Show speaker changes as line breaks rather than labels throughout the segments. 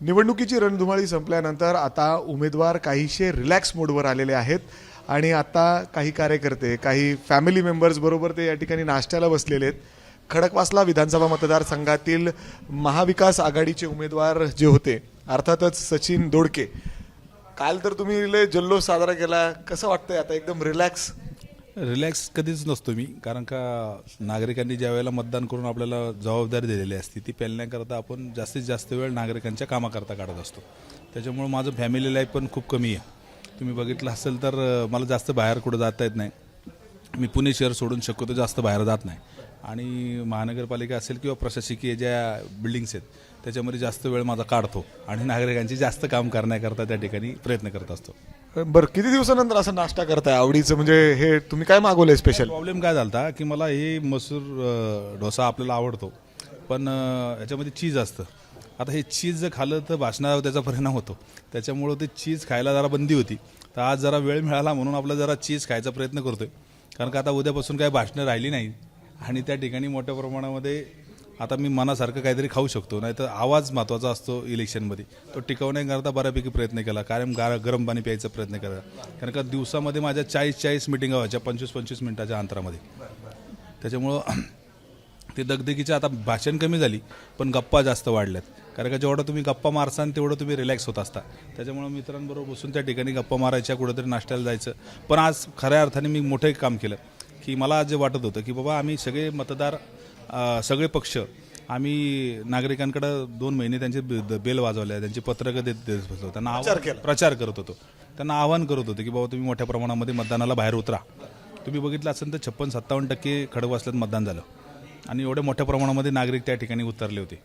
निवडणुकीची रणधुमाळी संपल्यानंतर आता उमेदवार काहीशे रिलॅक्स मोडवर आलेले आहेत. आणि आता काही कार्यकर्ते काही फॅमिली मेंबर्सबरोबर ते या ठिकाणी नाश्त्याला बसलेले आहेत. खडकवासला विधानसभा मतदारसंघातील महाविकास आघाडीचे उमेदवार जे होते अर्थातच सचिन दोडके. काल तर तुम्ही लय जल्लोष साजरा केला. कसं वाटतंय? आता एकदम रिलॅक्स
रिलॅक्स कधीच नसतो मी. कारण का नागरिकांनी ज्या वेळेला मतदान करून आपल्याला जबाबदारी दिलेली असते ती पेलण्याकरता आपण जास्तीत जास्त वेळ नागरिकांच्या कामाकरता काढत असतो. त्याच्यामुळं माझं फॅमिली लाईफ पण खूप कमी आहे. तुम्ही बघितलं असेल तर मला जास्त बाहेर कुठं जाता येत नाही. मी पुणे शहर सोडून शक्यतो जास्त बाहेर जात नाही. आणि महानगरपालिका असेल किंवा प्रशासकीय ज्या बिल्डिंग्स आहेत त्याच्यामध्ये जास्त वेळ माझा काढतो. आणि नागरिकांची जास्त काम करण्याकरता त्या ठिकाणी प्रयत्न करत असतो.
बरं किती दिवसानंतर असं नाश्ता करताय आवडीचं? म्हणजे हे तुम्ही काय मागवलंय स्पेशल
प्रॉब्लेम काय झाला की मला हे मसूर डोसा आपल्याला आवडतो. पण याच्यामध्ये चीज असतं. आता हे चीज जर खाल्लं तर भाषणावर त्याचा परिणाम होतो. त्याच्यामुळं ते चीज खायला जरा बंदी होती. तर आज जरा वेळ मिळाला म्हणून आपला जरा चीज खायचा प्रयत्न करतोय. कारण का आता उद्यापासून काही भाषणं राहिली नाही. आणि त्या ठिकाणी मोठ्या प्रमाणामध्ये आता मी मनासारखं काहीतरी खाऊ शकतो नाही तर आवाज महत्त्वाचा असतो इलेक्शनमध्ये. तो टिकवण्याकरता बऱ्यापैकी प्रयत्न केला कारण गार गरम पाणी प्यायचा प्रयत्न केला. कारण का दिवसामध्ये माझ्या चाळीस चाळीस मिटिंगा व्हायच्या पंचवीस पंचवीस मिनिटाच्या अंतरामध्ये. त्याच्यामुळं ते दगदगीचे आता भाषण कमी झाली पण गप्पा जास्त वाढल्यात. कारण का जेवढं तुम्ही गप्पा मारसान तेवढं तुम्ही रिलॅक्स होत असता. त्याच्यामुळं मित्रांबरोबर बसून त्या ठिकाणी गप्पा मारायच्या कुठेतरी नाश्त्याला जायचं. पण आज खऱ्या अर्थाने मी मोठं एक काम केलं की मला आज जे वाटत होतं की बाबा आम्ही सगळे मतदार सगळे पक्ष आम्ही नागरिकांकडे दोन महिने त्यांचे बेल वाजवल्या त्यांची पत्रकं देत देत बसलो त्यांना आव्हान- प्रचार करत होतो. त्यांना आवाहन करत होतो की बाबा तुम्ही मोठ्या प्रमाणामध्ये मतदानाला बाहेर उतरा. तुम्ही बघितलं असेल तर छप्पन सत्तावन्न टक्के खडकवासल्यात मतदान झालं. आणि एवढ्या मोठ्या प्रमाणामध्ये नागरिक त्या ठिकाणी उतरले होते.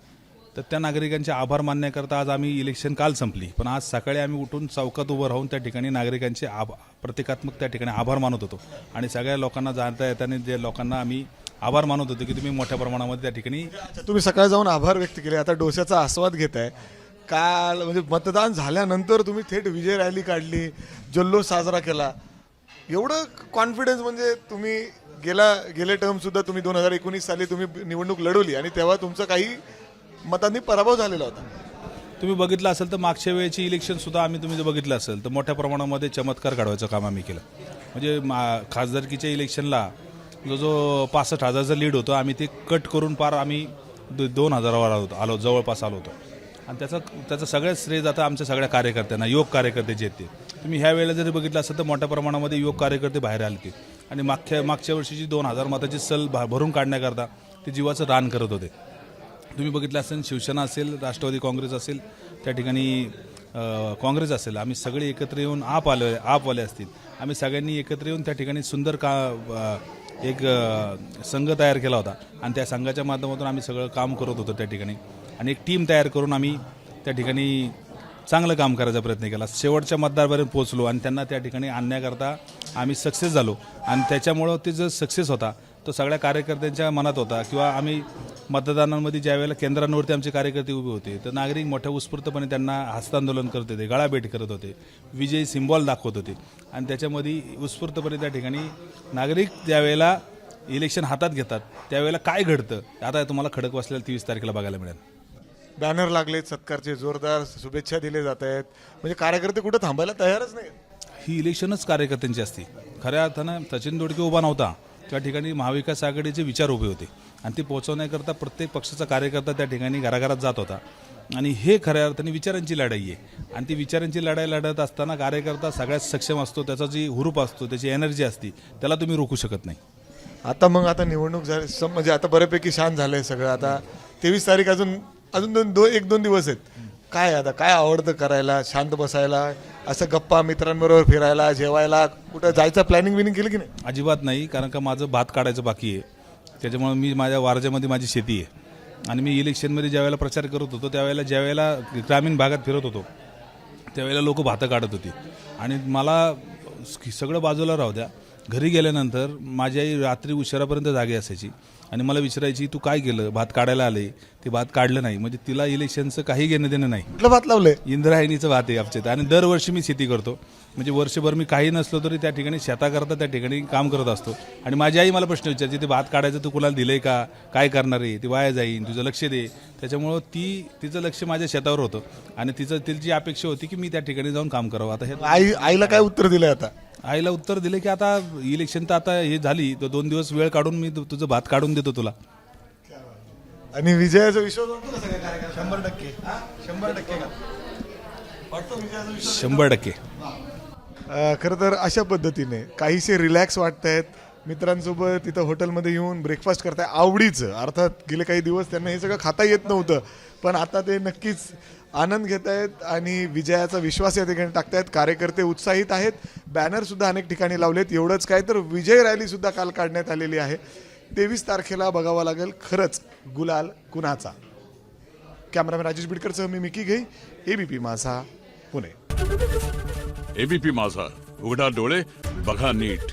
तर त्या नागरिकांचे आभार मानण्याकरता आज आम्ही इलेक्शन काल संपली. पण आज सकाळी आम्ही उठून चौकात उभं राहून त्या ठिकाणी नागरिकांचे आभ प्रतिकात्मक त्या ठिकाणी आभार मानत होतो. आणि सगळ्या लोकांना जाणता येताना जे लोकांना आम्ही आभार मानत होतो की तुम्ही मोठ्या प्रमाणामध्ये त्या ठिकाणी
तुम्ही सकाळी जाऊन आभार व्यक्त केले. आता डोस्याचा आस्वाद घेत आहे. काल म्हणजे मतदान झाल्यानंतर तुम्ही थेट विजय रॅली काढली जल्लोष साजरा केला. एवढं कॉन्फिडन्स म्हणजे तुम्ही गेला गेले टर्म सुद्धा तुम्ही दोन हजार एकोणीस साली तुम्ही निवडणूक लढवली आणि तेव्हा तुमचं काही मतांनी पराभव झालेला होता.
तुम्ही बघितलं असेल तर मागच्या वेळेची इलेक्शन सुद्धा आम्ही तुम्ही जर बघितलं असेल तर मोठ्या प्रमाणामध्ये चमत्कार काढवायचं काम आम्ही केलं. म्हणजे मा- खासदारकीच्या इलेक्शनला जो जो पासष्ट हजारचा लीड होतो आम्ही ते कट करून पार आम्ही दो- दोन हजारावर आलो होतो आलो जवळपास आलो होतो. आणि त्याचा त्याचं सगळ्यात श्रेय जातं आमच्या सगळ्या कार्यकर्त्यांना योग कार्यकर्ते जे आहेत ते. तुम्ही ह्या वेळेला जरी बघितलं असेल तर मोठ्या प्रमाणामध्ये योग कार्यकर्ते बाहेर आले ते आणि मागच्या मागच्या वर्षीची दोन हजार मताची सल भा- भरून काढण्याकरता ते जीवाचं रान करत होते. तुम्ही बघितलं असेल शिवसेना असेल राष्ट्रवादी काँग्रेस असेल त्या ठिकाणी काँग्रेस असेल आम्ही सगळे एकत्र येऊन आप आले आपवाले असतील. आम्ही सगळ्यांनी एकत्र येऊन त्या ठिकाणी सुंदर का एक संघ तयार केला होता. आणि त्या संघाच्या माध्यमातून आम्ही सगळं काम करत होतो त्या ठिकाणी. आणि एक टीम तयार करून आम्ही त्या ठिकाणी चांगलं काम करायचा प्रयत्न केला. शेवटच्या मतदारपर्यंत पोहोचलो आणि त्यांना त्या ठिकाणी आणण्याकरता आम्ही सक्सेस झालो. आणि त्याच्यामुळं ते जर सक्सेस होता तो सगळ्या कार्यकर्त्यांच्या मनात होता किंवा आम्ही मतदानांमध्ये ज्या वेळेला केंद्रांवरती आमचे कार्यकर्ते उभे होते तर नागरिक मोठ्या उत्स्फूर्तपणे त्यांना हस्तांदोलन करत होते गळाभेट करत होते. विजयी सिम्बॉल दाखवत होते. आणि त्याच्यामध्ये उत्स्फूर्तपणे त्या ठिकाणी नागरिक ज्यावेळेला इलेक्शन हातात घेतात त्यावेळेला काय घडतं आता तुम्हाला खडक वाचलेल्या तेवीस तारखेला बघायला मिळेल.
बॅनर लागलेत सत्कारचे जोरदार शुभेच्छा दिले जात आहेत. म्हणजे कार्यकर्ते कुठं थांबायला तयारच नाही
ही इलेक्शनच कार्यकर्त्यांची असते. खऱ्या अर्थानं सचिन दोडके उभा नव्हता. त्या ठिकाणी महाविकास आघाडीचे विचार उभे होते. आणि ते पोहोचवण्याकरता प्रत्येक पक्षाचा कार्यकर्ता त्या ठिकाणी घराघरात जात होता. आणि हे खऱ्या अर्थाने विचारांची लढाई आहे. आणि ती विचारांची लढाई लढत असताना कार्यकर्ता सगळ्यात सक्षम असतो त्याचा जी हुरूप असतो त्याची एनर्जी असते त्याला तुम्ही रोखू शकत नाही.
आता मग आता निवडणूक झाली सम- म्हणजे आता बऱ्यापैकी शांत झालंय सगळं. आता तेवीस तारीख अजून अजून दोन दो एक दोन दिवस आहेत. काय आता? काय आवडतं करायला? शांत बसायला? असं गप्पा मित्रांबरोबर फिरायला जेवायला? कुठं जायचं? प्लॅनिंग बिनिंग केलं की नाही?
अजिबात नाही कारण का माझं भात काढायचं बाकी आहे. त्याच्यामुळे मी माझ्या वारज्यामध्ये माझी शेती आहे. आणि मी इलेक्शनमध्ये ज्यावेळेला प्रचार करत होतो त्यावेळेला ज्यावेळेला ग्रामीण भागात फिरत होतो त्यावेळेला लोक भातं काढत होती. आणि मला सगळं बाजूला राहू द्या. घरी गेल्यानंतर माझी आई रात्री उशिरापर्यंत जागी असायची. आणि मला विचारायची तू काय केलं? भात काढायला आले. ते भात काढलं नाही. म्हणजे तिला इलेक्शनचं काही घेणं देणं नाही.
कुठलं भात लावलंय?
इंद्रायणीचं भात आहे आमच्या इथं आणि दरवर्षी मी शेती करतो. म्हणजे वर्षभर मी काही नसलो तरी त्या ठिकाणी शेताकरता त्या ठिकाणी काम करत असतो. आणि माझी आई मला प्रश्न विचारते ते भात काढायचं तू कुणाला दिलंय का? काय करणार आहे? ते वाया जाईन. तुझं लक्ष दे. त्याच्यामुळं ती तिचं लक्ष माझ्या शेतावर होतं. आणि तिचं तिची अपेक्षा होती की मी त्या ठिकाणी जाऊन काम करावं. आता हे
आई आईला काय उत्तर दिलंय आता?
आईला उत्तर दिले की आता इलेक्शन तर आता हे झाली तर दोन दिवस वेळ काढून मी तु- तुझं भात काढून देतो तुला.
आणि विजयाचा विश्वास वाटतो का सगळ्या कार्यक्रमात? शंभर टक्के. शंभर टक्के का? वाटतो विजयाचा विश्वास?
शंभर टक्के.
अ, खरं तर अशा पद्धतीने काहीसे रिलॅक्स वाटत आहेत मित्रांसोबत तिथं हॉटेलमध्ये येऊन ब्रेकफास्ट करताय. आवडीचं. अर्थात गेले काही दिवस त्यांना हे सगळं खाता येत नव्हतं. पण आता ते नक्कीच आनंद घेत आहेत आणि विजयाचा विश्वास या ठिकाणी टाकतायत. कार्यकर्ते उत्साहित आहेत. बॅनर सुद्धा अनेक ठिकाणी लावलेत. एवढंच काय तर विजय रॅली सुद्धा काल काढण्यात आलेली आहे. तेवीस तारखेला बघावं लागेल खरंच गुलाल कुणाचा? कॅमेरामॅन राजेश बिडकरसह मी मिकी घेई. एबीपी माझा पुणे.
एबीपी माझा. उघडा डोळे बघा नीट.